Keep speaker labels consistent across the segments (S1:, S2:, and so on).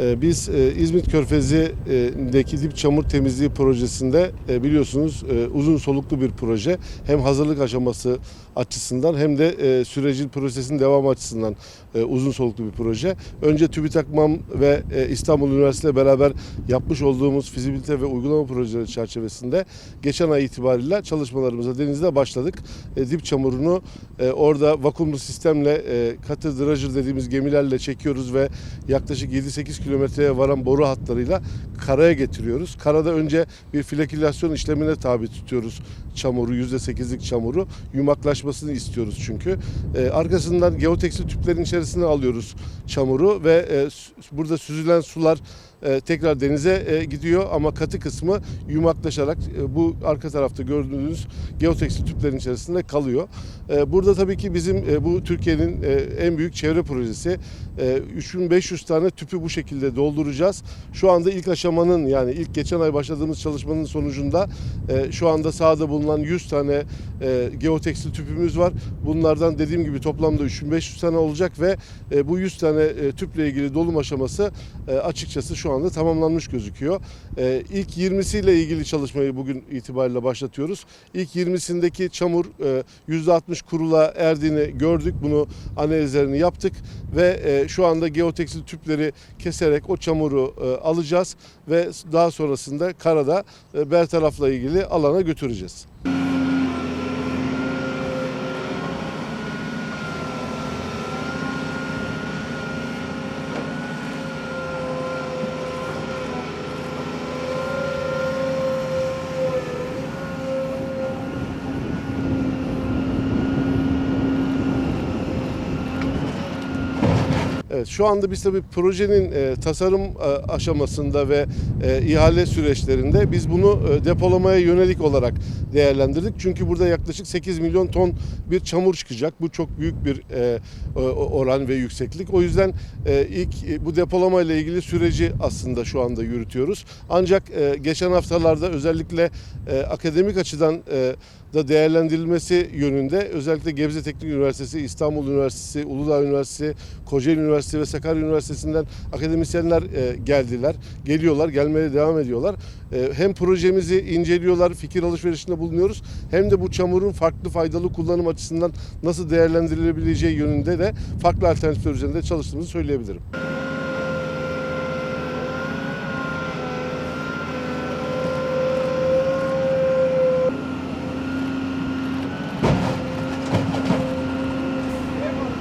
S1: Ee, Biz e, İzmit Körfezi'ndeki dip çamur temizliği projesinde e, biliyorsunuz e, uzun soluklu bir proje. Hem hazırlık aşaması açısından hem de sürecin prosesin devamı açısından uzun soluklu bir proje. Önce TÜBİTAK MAM ve İstanbul Üniversitesi ile beraber yapmış olduğumuz fizibilite ve uygulama projeleri çerçevesinde geçen ay itibariyle çalışmalarımıza denizde başladık. Dip çamurunu orada vakumlu sistemle katı dredger dediğimiz gemilerle çekiyoruz ve yaklaşık 7-8 kilometreye varan boru hatlarıyla karaya getiriyoruz. Karada önce bir flekülasyon işlemine tabi tutuyoruz çamuru, %8'lik çamuru. Yumaklaşmasını istiyoruz çünkü. E, arkasından geotekstil tüplerin içerisine alıyoruz çamuru ve e, burada süzülen sular e, tekrar denize e, gidiyor ama katı kısmı yumaklaşarak e, bu arka tarafta gördüğünüz geotekstil tüplerin içerisinde kalıyor. Burada tabii ki bizim bu Türkiye'nin en büyük çevre projesi. E, 3500 tane tüpü bu şekilde dolduracağız. Şu anda ilk aşamanın yani ilk geçen ay başladığımız çalışmanın sonucunda şu anda sahada bulunan 100 tane e, geotekstil tüpümüz var. Bunlardan dediğim gibi toplamda 3500 tane olacak ve bu 100 tane tüple ilgili dolum aşaması açıkçası şu anda tamamlanmış gözüküyor. E, ilk 20'siyle ilgili çalışmayı bugün itibariyle başlatıyoruz. İlk 20'sindeki çamur e, %60 kurula erdiğini gördük. Bunu analizlerini yaptık ve e, şu anda geotekstil tüpleri keserek o çamuru e, alacağız ve daha sonrasında karada e, bertarafla ilgili alana götüreceğiz. Evet, şu anda biz tabii projenin e, tasarım e, aşamasında ve e, ihale süreçlerinde biz bunu e, depolamaya yönelik olarak değerlendirdik. Çünkü burada yaklaşık 8 milyon ton bir çamur çıkacak. Bu çok büyük bir e, oran ve yükseklik. O yüzden e, ilk e, bu depolama ile ilgili süreci aslında şu anda yürütüyoruz. Ancak e, geçen haftalarda özellikle e, akademik açıdan e, da değerlendirilmesi yönünde özellikle Gebze Teknik Üniversitesi, İstanbul Üniversitesi, Uludağ Üniversitesi, Kocaeli Üniversitesi ve Sakarya Üniversitesi'nden akademisyenler e, geldiler, geliyorlar, gelmeye devam ediyorlar. E, hem projemizi inceliyorlar, fikir alışverişinde bulunuyoruz hem de bu çamurun farklı faydalı kullanım açısından nasıl değerlendirilebileceği yönünde de farklı alternatifler üzerinde çalıştığımızı söyleyebilirim.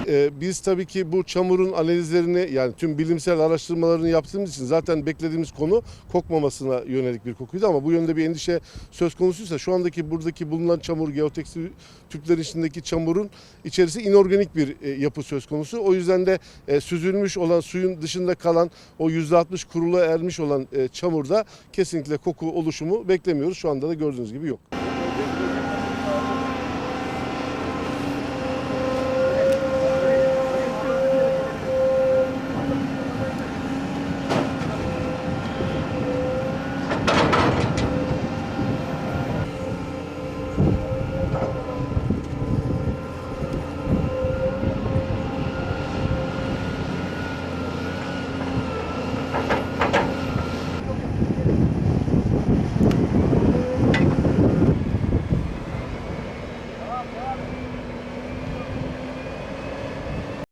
S1: Ee, biz tabii ki bu çamurun analizlerini yani tüm bilimsel araştırmalarını yaptığımız için zaten beklediğimiz konu kokmamasına yönelik bir kokuydu ama bu yönde bir endişe söz konusuysa şu andaki buradaki bulunan çamur geotekstil tüplerin içindeki çamurun içerisi inorganik bir e, yapı söz konusu. O yüzden de e, süzülmüş olan suyun dışında kalan o %60 kurula ermiş olan e, çamurda kesinlikle koku oluşumu beklemiyoruz. Şu anda da gördüğünüz gibi yok.